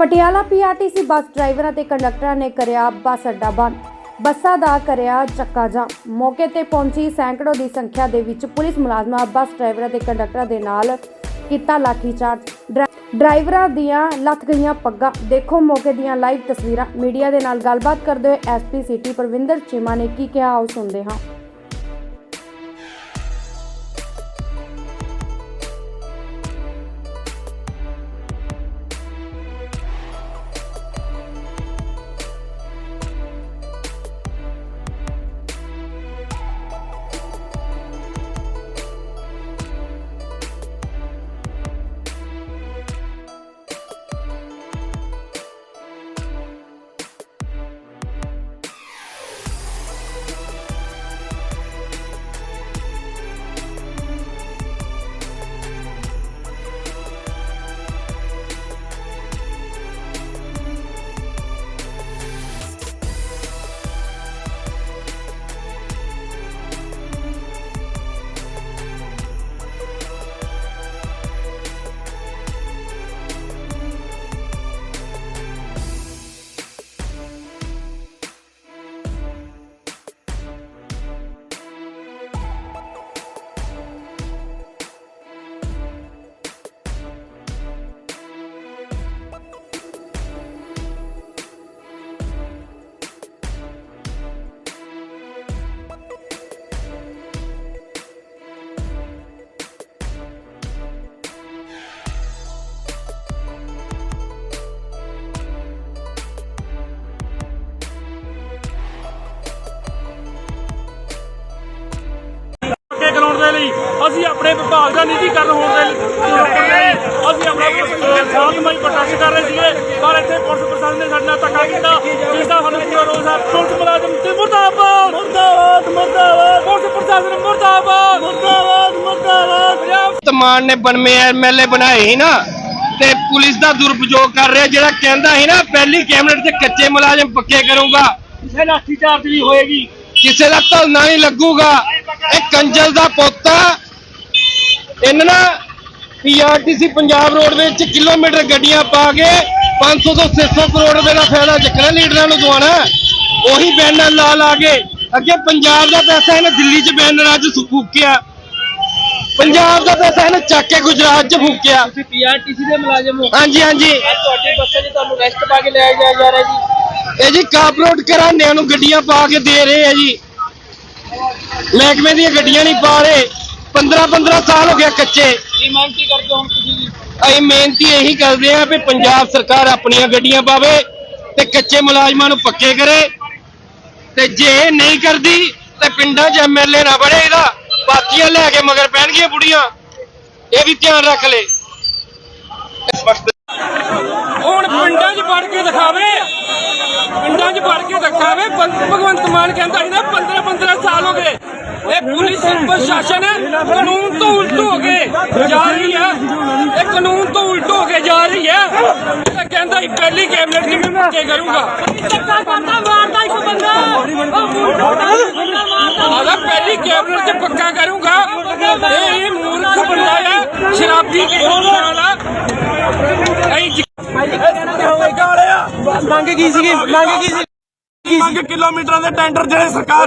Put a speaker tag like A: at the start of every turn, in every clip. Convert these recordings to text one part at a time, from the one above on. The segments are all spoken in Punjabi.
A: ਪਟਿਆਲਾ ਪੀਆਰਟੀਸੀ ਬੱਸ ਡਰਾਈਵਰਾਂ ਤੇ ਕੰਡਕਟਰਾਂ ਨੇ ਕਰਿਆ ਬੱਸ ਅੱਡਾ ਬੰਦ। ਬੱਸਾਂ ਦਾ ਕਰਿਆ ਚੱਕਾ ਜਾਮ। ਮੌਕੇ ਤੇ ਪਹੁੰਚੀ ਸੈਂਕੜੋ ਦੀ ਸੰਖਿਆ ਦੇ ਵਿੱਚ ਪੁਲਿਸ ਮੁਲਾਜ਼ਮਾਂ ਬੱਸ ਡਰਾਈਵਰਾਂ ਤੇ ਕੰਡਕਟਰਾਂ ਦੇ ਨਾਲ ਕੀਤਾ ਲਾਠੀਚਾਰਜ। ਡਰਾਈਵਰਾਂ ਦੀਆਂ ਲੱਥ ਗਈਆਂ ਪੱਗਾਂ। ਦੇਖੋ ਮੌਕੇ ਦੀਆਂ ਲਾਈਵ ਤਸਵੀਰਾਂ। ਮੀਡੀਆ ਦੇ ਨਾਲ ਗੱਲਬਾਤ ਕਰਦੇ ਹੋਏ ਐਸਪੀ ਸਿਟੀ ਪ੍ਰਵਿੰਦਰ ਚੀਮਾ ਨੇ ਕੀ ਕਿਹਾ ਆਓ ਸੁਣਦੇ ਹਾਂ।
B: ਆਪਣੇ ਵਿਭਾਗ ਦਾ ਨਿੱਜੀਕਰਨ ਹੋਣ ਦੇ ਅਸੀਂ ਆਪਣਾ ਸ਼ਾਂਤਮਈ ਪ੍ਰੋਟੈਸਟ ਕਰ ਰਹੇ ਸੀਗੇ ਪਰ ਇੱਥੇ ਪੁਲਿਸ ਪ੍ਰਸ਼ਾਸਨ ਨੇ ਸਾਡੇ ਨਾਲ ਧੱਕਾ ਕੀਤਾ ਜਿਸ ਦਾ ਸਾਨੂੰ ਪੂਰਾ ਰੋਸ ਹੈ? ਪੁਲਿਸ ਮੁਲਾਜ਼ਮ ਤੇ ਮੁਰਦਾਬਾਦ! ਮੁਰਦਾਬਾਦ ਮੁਰਦਾਬਾਦ! ਪੁਲਿਸ ਪ੍ਰਸ਼ਾਸਨ ਮੁਰਦਾਬਾਦ! ਮੁਰਦਾਬਾਦ ਮੁਰਦਾਬਾਦ!
C: ਤਮਾਨ ਨੇ ਬਣਵੇਂ ਐਮਐਲਏ ਬਣਾਏ ਸੀ ਨਾ ਤੇ ਪੁਲਿਸ ਦਾ ਦੁਰਉਪਯੋਗ ਕਰ ਰਿਹਾ ਜਿਹੜਾ ਕਹਿੰਦਾ ਸੀ ਨਾ ਪਹਿਲੀ ਕੈਬਨਿਟ 'ਚ ਕੱਚੇ ਮੁਲਾਜ਼ਮ ਪੱਕੇ ਕਰੂੰਗਾ।
B: ਕਿਸੇ ਲਾਠੀ ਚਾਰਜ ਵੀ ਹੋਏਗੀ।
C: ਕਿਸੇ ਦਾ ਧਲਨਾ ਨਹੀਂ ਲੱਗੂਗਾ। ਇਹ ਕੰਜਲ ਦਾ ਪੁੱਤ ਆ। ਇਹਨਾਂ ਨਾ ਪੀਆਰਟੀਸੀ ਪੰਜਾਬ ਰੋਡਵੇਜ਼ 'ਚ ਕਿਲੋਮੀਟਰ ਗੱਡੀਆਂ ਪਾ ਕੇ 500 ਤੋਂ 600 ਕਰੋੜ ਰੁਪਏ ਦਾ ਫਾਇਦਾ ਚੱਕਣਾ ਲੀਡਰਾਂ ਨੂੰ ਦਵਾਉਣਾ। ਉਹੀ ਬੈਨਰ ਲਾ ਲਾ ਕੇ ਅੱਗੇ ਪੰਜਾਬ ਦਾ ਪੈਸਾ ਇਹਨੇ ਦਿੱਲੀ 'ਚ ਬੈਨਰਾਂ ਸੁ- ਫੂਕਿਆ। ਪੰਜਾਬ ਦਾ ਪੈਸਾ ਇਹਨੇ ਚੱਕ ਕੇ ਗੁਜਰਾਤ 'ਚ ਫੂਕਿਆ।
D: ਤੁਸੀਂ ਪੀਆਰਟੀਸੀ ਦੇ ਮੁਲਾਜ਼ਮ ਹੋ।
C: ਹਾਂਜੀ ਹਾਂਜੀ।
D: ਅੱਜ ਤੁਹਾਡੇ ਬੱਸਾਂ 'ਚ ਤੁਹਾਨੂੰ ਰੈਸਟ ਪਾ ਕੇ ਲਿਆਇਆ ਜਾ ਜਾ ਰਿਹਾ ਜੀ।
C: ਇਹ ਜੀ ਕਾਪਰੋਡ ਘਰਾਣਿਆਂ ਨੂੰ ਗੱਡੀਆਂ ਪਾ ਕੇ ਦੇ ਰਹੇ ਆ ਜੀ। ਮਹਿਕਮੇ ਦੀਆਂ ਗੱਡੀਆਂ ਨਹੀਂ ਪਾ ਰਹੇ। 15 15 ਸਾਲ ਹੋ ਗਿਆ ਕੱਚੇ।
D: ਕੀ ਮੰਗ ਕੀ ਕਰਦੇ ਹੋ ਹੁਣ ਤੁਸੀਂ ਜੀ?
C: ਅਸੀਂ ਮਿਹਨਤੀ ਇਹੀ ਕਰਦੇ ਆ ਵੀ ਪੰਜਾਬ ਸਰਕਾਰ ਆਪਣੀਆਂ ਗੱਡੀਆਂ ਪਾਵੇ ਤੇ ਕੱਚੇ ਮੁਲਾਜ਼ਮਾਂ ਨੂੰ ਪੱਕੇ ਕਰੇ। ਤੇ ਜੇ ਨਹੀਂ ਕਰਦੀ ਤੇ ਪਿੰਡਾਂ 'ਚ ਐਮਐਲਏ ਨਾ ਬਣੇ ਇਹਦਾ। ਪਾਤੀਆਂ ਲੈ ਕੇ ਮਗਰ ਪੈਣਗੀਆਂ ਬੁੜੀਆਂ। ਇਹ ਵੀ ਧਿਆਨ ਰੱਖ ਲੈ।
B: ਹੁਣ ਪਿੰਡਾਂ 'ਚ ਵੜ ਕੇ ਦਿਖਾਵੇ। ਪਿੰਡਾਂ 'ਚ ਵੜ ਕੇ ਦਿਖਾਵੇ। ਭਗ- ਭਗਵੰਤ ਮਾਨ ਕਹਿੰਦਾ ਸੀ ਨਾ 15 15 ਸਾਲ ਹੋ ਗਏ। ਇਹ ਪੁਲਿਸ ਪ੍ਰਸ਼ਾਸਨ ਕਾਨੂੰਨ ਤੋਂ ਉਲਟ ਹੋ ਕੇ ਜਾ ਰਹੀ ਹੈ ਇਹ ਕਾਨੂੰਨ ਤੋਂ ਉਲਟ ਹੋ ਕੇ ਜਾ ਰਹੀ ਹੈ ਇਹ ਕਹਿੰਦਾ ਸੀ ਪਹਿਲੀ ਕੈਬਨਿਟ ਦੀ ਮੈਂ ਪੱਕੇ ਕਰੂੰਗਾ।
E: ਮਾਰਦਾ ਇੱਕ ਬੰਦਾ
B: ਆਦਾ ਪਹਿਲੀ ਕੈਬਨਿਟ 'ਚ ਪੱਕਾ ਕਰੂੰਗਾ। ਇਹ ਮੂਰਖ ਬੰਦਾ ਹੈ ਸ਼ਰਾਬੀ ਵਾਲਾ।
D: ਮੰਗ ਕੀ ਸੀਗੀ? ਮੰਗ ਕੀ ਸੀ
B: ਮੰਗ ਕਿਲੋਮੀਟਰਾਂ ਦੇ ਟੈਂਡਰ ਜਿਹੜੇ ਸਰਕਾਰ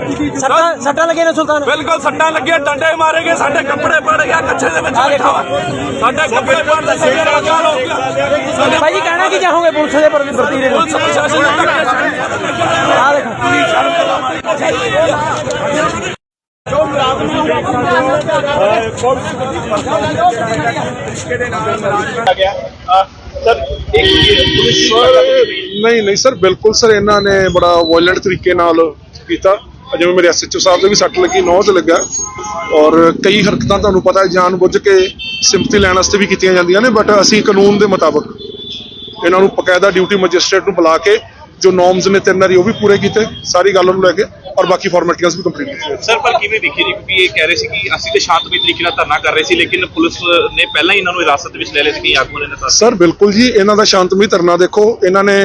D: ਸੱਟਾਂ ਸੱਟਾਂ ਲੱਗੀਆਂ ਨੇ ਸੁਲਤਾਨ
B: ਬਿਲਕੁਲ ਸੱਟਾਂ ਲੱਗੀਆਂ ਡੰਡੇ ਮਾਰੇ ਗਏ ਸਾਡੇ ਕੱਪੜੇ ਪੜ ਗਿਆ ਕੱਛੇ ਦੇ ਵਿੱਚ ਬੈਠਾ ਵਾ ਸਾਡੇ ਕੱਪੜੇ ਪੜਦੇ ਸਾਡੇ ਰੰਗਾ ਹੋ ਗਿਆ ਸਾਡੇ
D: ਭਾਈ ਜੀ ਕਹਿਣਾ ਕੀ ਚਾਹੋਗੇ? ਪੁਲਿਸ ਦੇ ਪ੍ਰਤੀ ਪ੍ਰਤੀ ਦੇ
B: ਪੁਲਿਸ ਪ੍ਰਸ਼ਾਸਨ ਦਾ ਧੱਕਾ
D: ਆ ਦੇਖੋ।
F: ਨਹੀਂ ਨਹੀਂ ਸਰ ਬਿਲਕੁਲ ਸਰ ਇਹਨਾਂ ਨੇ ਬੜਾ ਵਾਇਲੈਂਟ ਤਰੀਕੇ ਨਾਲ ਕੀਤਾ। ਜਿਵੇਂ ਮੇਰੇ ਐਸਐਚਓ ਸਾਹਿਬ ਦੇ ਵੀ ਸੱਟ ਲੱਗੀ ਨੌ ਤੇ ਲੱਗਾ ਔਰ ਕਈ ਹਰਕਤਾਂ ਤੁਹਾਨੂੰ ਪਤਾ ਹੈ ਜਾਣ ਬੁੱਝ ਕੇ ਸਿੰਪਥੀ ਲੈਣ ਵਾਸਤੇ ਵੀ ਕੀਤੀਆਂ ਜਾਂਦੀਆਂ ਨੇ ਬਟ ਅਸੀਂ ਕਾਨੂੰਨ ਦੇ ਮੁਤਾਬਕ ਇਹਨਾਂ ਨੂੰ ਬਕਾਇਦਾ ਡਿਊਟੀ ਮੈਜਿਸਟ੍ਰੇਟ ਨੂੰ ਬੁਲਾ ਕੇ ਜੋ ਨੋਰਮਸ ਨੇ ਤਿੰਨ ਵਾਰੀ ਉਹ ਵੀ ਪੂਰੇ ਕੀਤੇ ਸਾਰੀ ਗੱਲ ਨੂੰ ਲੈ ਕੇ ਔਰ ਬਾਕੀ ਫਾਰਮੈਲਿਟੀਆਂ ਵੀ ਕੰਪਲੀਟ ਕੀਤੀਆਂ
G: ਸਰ ਪਰ ਕਿਵੇਂ ਦੇਖੀ ਜੀ? ਕਿਉਂਕਿ ਇਹ ਕਹਿ ਰਹੇ ਸੀ ਕਿ ਅਸੀਂ ਤੇ ਸ਼ਾਂਤਮਈ ਤਰੀਕੇ ਨਾਲ ਧਰਨਾ ਕਰ ਰਹੇ ਸੀ ਲੇਕਿਨ ਪੁਲਿਸ ਨੇ ਪਹਿਲਾਂ ਹੀ ਇਹਨਾਂ ਨੂੰ ਹਿਰਾਸਤ ਵਿੱਚ ਲੈ ਲਿਆ ਸੀ ਕਿ ਆਗੂਆਂ ਨੇ
F: ਸਰ ਬਿਲਕੁਲ ਜੀ ਇਹਨਾਂ ਦਾ ਸ਼ਾਂਤਮਈ ਧਰਨਾ ਦੇਖੋ ਇਹਨਾਂ ਨੇ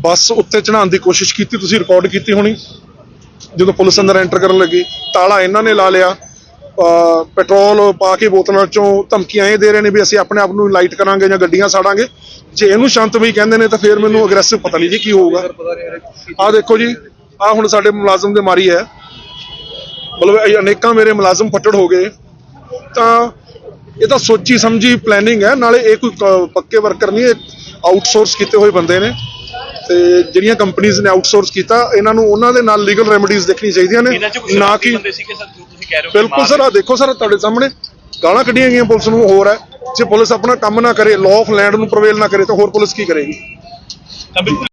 F: ਬੱਸ ਉੱਤੇ ਚੜਾਉਣ ਦੀ ਕੋਸ਼ਿਸ਼ ਕੀਤੀ ਤੁਸੀਂ ਰਿਕਾਰਡ ਕੀਤੀ ਹੋਣੀ। ਜਦੋਂ ਪੁਲਿਸ ਅੰਦਰ ਐਂਟਰ ਕਰਨ ਲੱਗੀ, ਤਾਲਾ ਇਹਨਾਂ ਨੇ ਲਾ ਲਿਆ। ਅਹ ਪੈਟਰੋਲ ਪਾ ਕੇ ਬੋਤਲਾਂ ਚੋਂ ਧਮਕੀਆਂ ਇਹ ਦੇ ਰਹੇ ਨੇ ਵੀ ਅਸੀਂ ਆਪਣੇ ਆਪ ਨੂੰ ਲਾਈਟ ਕਰਾਂਗੇ ਜਾਂ ਗੱਡੀਆਂ ਸਾੜਾਂਗੇ। ਜੇ ਇਹਨੂੰ ਸ਼ਾਂਤਮਈ ਕਹਿੰਦੇ ਨੇ ਤਾਂ ਫਿਰ ਮੈਨੂੰ ਅਗਰੈਸਿਵ ਪਤਾ ਨਹੀਂ ਜੀ ਕੀ ਹੋਊਗਾ। ਆਹ ਦੇਖੋ ਜੀ, ਆਹ ਹੁਣ ਸਾਡੇ ਮੁਲਾਜ਼ਮ ਦੇ ਮਾਰੀ ਹੈ। ਮਤਲਬ ਅਨੇਕਾਂ ਮੇਰੇ ਮੁਲਾਜ਼ਮ ਫੱਟੜ ਹੋ ਗਏ। ਤਾਂ ਇਹ ਤਾਂ ਸੋਚੀ ਸਮਝੀ ਪਲੈਨਿੰਗ ਹੈ, ਨਾਲੇ ਇਹ ਕੋਈ ਪੱਕੇ ਵਰਕਰ ਨਹੀਂ, ਇਹ ਆਊਟਸੋਰਸ ਕੀਤੇ ਹੋਏ ਬੰਦੇ ਨੇ। ਤੇ ਜਿਹੜੀਆਂ ਕੰਪਨੀਆਂ ਨੇ ਆਊਟਸੋਰਸ ਕੀਤਾ ਇਹਨਾਂ ਨੂੰ ਉਹਨਾਂ ਦੇ ਨਾਲ ਲੀਗਲ ਰੈਮਡੀਜ਼ ਦੇਖਣੀ ਚਾਹੀਦੀਆਂ ਨੇ ਨਾ ਕਿ ਬਿਲਕੁਲ ਸਰ ਆ ਦੇਖੋ ਸਰ ਤੁਹਾਡੇ ਸਾਹਮਣੇ ਗਾਲਾਂ ਕੱਢੀਆਂ ਗਈਆਂ ਪੁਲਿਸ ਨੂੰ ਹੋਰ ਹੈ ਜੇ ਪੁਲਿਸ ਆਪਣਾ ਕੰਮ ਨਾ ਕਰੇ ਲਾਅ ਆਫ ਲੈਂਡ ਨੂੰ ਪ੍ਰਵੇਲ ਨਾ ਕਰੇ ਤਾਂ ਹੋਰ ਪੁਲਿਸ ਕੀ ਕਰੇਗੀ?
G: ਤਾਂ ਬਿਲਕੁਲ